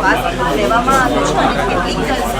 શ્વાસ લેવામાં આવ્યો છે અને કેટલીક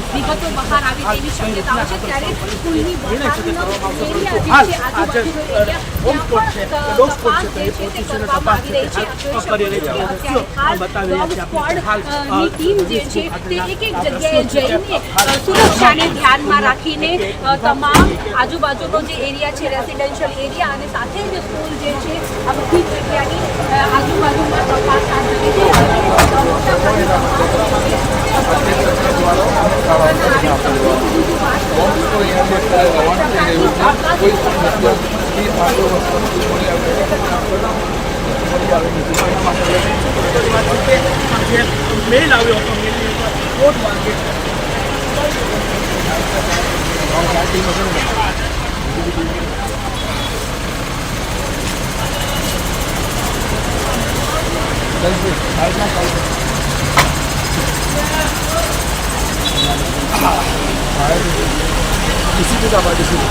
વિગતો બહાર આવે તેવી શક્યતાઓ છે ત્યારે સ્કૂલની બહારનો એરિયા જે છે આજુબાજુનો એરિયા ત્યાં પણ તપાસ જે છે તે કરવામાં આવી રહી છે. જોઈ શકો છો અત્યારે હાલ ડોગ ટીમ જે છે તે એક એક જગ્યાએ જઈને સુરક્ષાને ધ્યાનમાં રાખીને તમામ આજુબાજુનો જે એરિયા છે રેસિડેન્શિયલ એરિયા અને સાથે જ સ્કૂલ જે છે આ બધી જગ્યાની આજુબાજુમાં તપાસ હાથ ધરી છે. mấy lâu rồi còn nghe đi cốt mà kìa Hãy subscribe cho kênh Ghiền Mì Gõ Để không bỏ lỡ những video hấp dẫn Thank you. किसी भी दबा किसी भी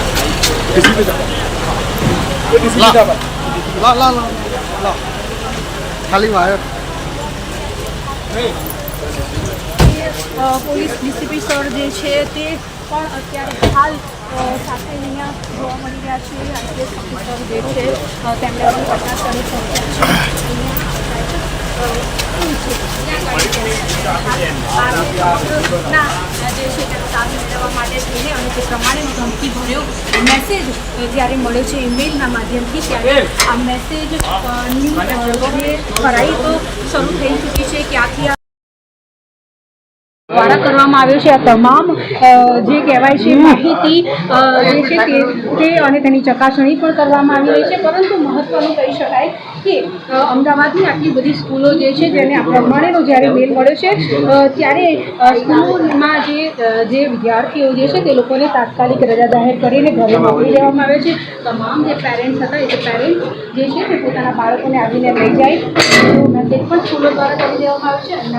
किसी भी दबा ये किसी भी दबा લા લા લા લા ખાલી વાયર અ, પોલીસ ડીસીપી સર જે છે તે પણ અત્યારે હાલ અ, સાથે અહીંયા જોવા મળી રહ્યા છે આઈપીએસ ઓફિસર જે છે અ, તેમને પણ ઘટના સ્થળે પહોંચ્યા છે ના જે મેળવવા માટે થઈને અને તે પ્રમાણેનો ધમકી ભર્યો મેસેજ જ્યારે મળ્યો છે ઈમેલના માધ્યમથી ત્યારે આ મેસેજ જે ખરાઈ તો શરૂ થઈ ચૂકી છે ક્યાંથી આ દ્વારા કરવામાં આવ્યો છે આ તમામ જે કહેવાય છે માહિતી જે છે તે અને તેની ચકાસણી પણ કરવામાં આવી રહી છે, પરંતુ મહત્વનું કહી શકાય કે અમદાવાદની આટલી બધી સ્કૂલો જે છે જેને આ પ્રમાણેનો જ્યારે મેલ મળ્યો છે ત્યારે સ્કૂલમાં જે જે વિદ્યાર્થીઓ જે છે તે લોકોને તાત્કાલિક રજા જાહેર કરીને ઘરે મોકલી દેવામાં આવે છે. તમામ જે પેરેન્ટ્સ હતા એ પેરેન્ટ્સ જે છે તે પોતાના બાળકોને આવીને લઈ જાય. તો મેસેજ પણ સ્કૂલો દ્વારા કરી દેવામાં આવે છે. અને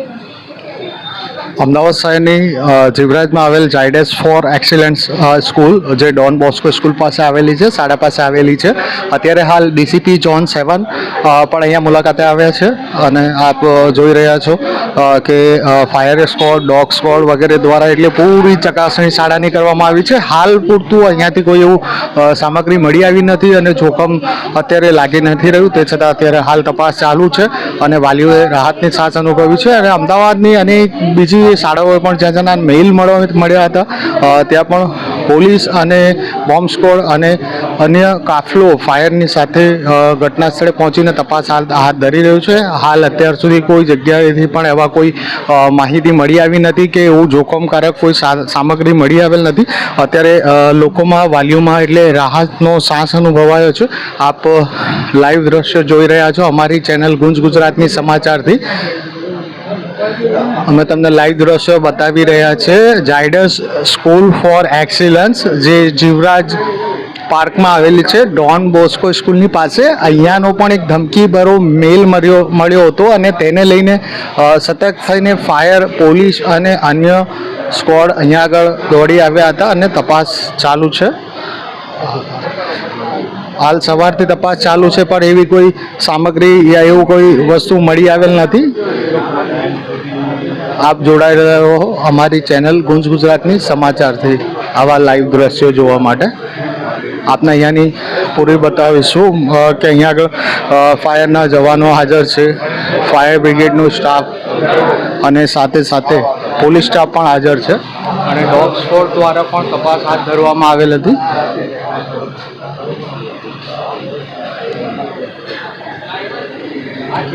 અમદાવાદ શહેરની જીવરાજમાં આવેલ જાયડેસ ફોર એક્સિલન્સ સ્કૂલ જે ડોન બોસ્કો સ્કૂલ પાસે આવેલી છે સાડા પાસે આવેલી છે. અત્યારે હાલ ડીસીપી જોન સેવન પણ અહીંયા મુલાકાતે આવ્યા છે અને આપ જોઈ રહ્યા છો કે ફાયર સ્કોડ ડોગ સ્કોડ વગેરે દ્વારા એટલે પૂરી ચકાસણી શાળાની કરવામાં આવી છે. હાલ પૂરતું અહીંયાથી કોઈ એવું સામગ્રી મળી આવી નથી અને જોખમ અત્યારે લાગી નથી રહ્યું. તે છતાં અત્યારે હાલ તપાસ ચાલુ છે અને વાલીઓએ રાહતની સાસ અનુભવી છે અને અમદાવાદની અને બીજી શાળાઓએ પણ જ્યાં જ્યાં મેઇલ મળવા મળ્યા હતા ત્યાં પણ પોલીસ અને બોમ્બ સ્કોડ અને અન્ય કાફલો ફાયરની સાથે ઘટના સ્થળે પહોંચીને તપાસ હાલ, હાથ ધરી રહ્યું છે. હાલ અત્યાર સુધી કોઈ જગ્યાએથી પણ એવા કોઈ માહિતી મળી આવી નથી કે એવું જોખમકારક કોઈ સામગ્રી મળી આવેલ નથી. અત્યારે લોકોમાં વાલીઓમાં એટલે રાહતનો શ્વાસ અનુભવાયો છે. આપ લાઈવ દ્રશ્ય જોઈ રહ્યા છો અમારી ચેનલ ગુંજ ગુજરાતની સમાચારથી. અમે તમને લાઈવ દ્રશ્યો બતાવી રહ્યા છે. જાયડસ સ્કૂલ ફોર એક્સિલન્સ જે જીવરાજ પાર્કમાં આવેલી છે. ડોન બોસ્કો સ્કૂલની પાસે. અહીંયાનો પણ એક ધમકીભરો મેલ મળ્યો મળ્યો હતો અને તેને લઈને સતર્ક થઈને ફાયર પોલીસ અને અન્ય સ્કોડ અહીંયા આગળ દોડી આવ્યા હતા અને તપાસ ચાલુ છે. હાલ સવારથી તપાસ ચાલુ છે, પણ એવી કોઈ સામગ્રી યા એવું કોઈ વસ્તુ મળી આવેલ નથી. આપ જોડાઈ રહ્યો અમારી ચેનલ ગુંજ ગુજરાતની સમાચારથી, આવા લાઈવ દ્રશ્યો જોવા માટે. આપને અહીંયાની પૂરી બતાવીશું કે અહીંયા આગળ ફાયરના જવાનો હાજર છે, ફાયર બ્રિગેડનો સ્ટાફ અને સાથે સાથે પોલીસ સ્ટાફ પણ હાજર છે. અને ડોગ સ્કોડ દ્વારા પણ તપાસ હાથ ધરવામાં આવેલ હતી.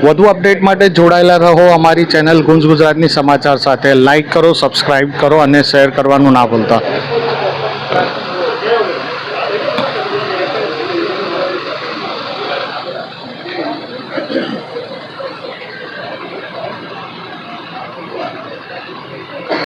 વધુ અપડેટ માટે જોડાયેલા રહો અમારી ચેનલ ગુંજ ગુજરાતની સમાચાર સાથે. લાઈક કરો સબસ્ક્રાઇબ કરો અને શેર કરવાનું ના ભૂલતા.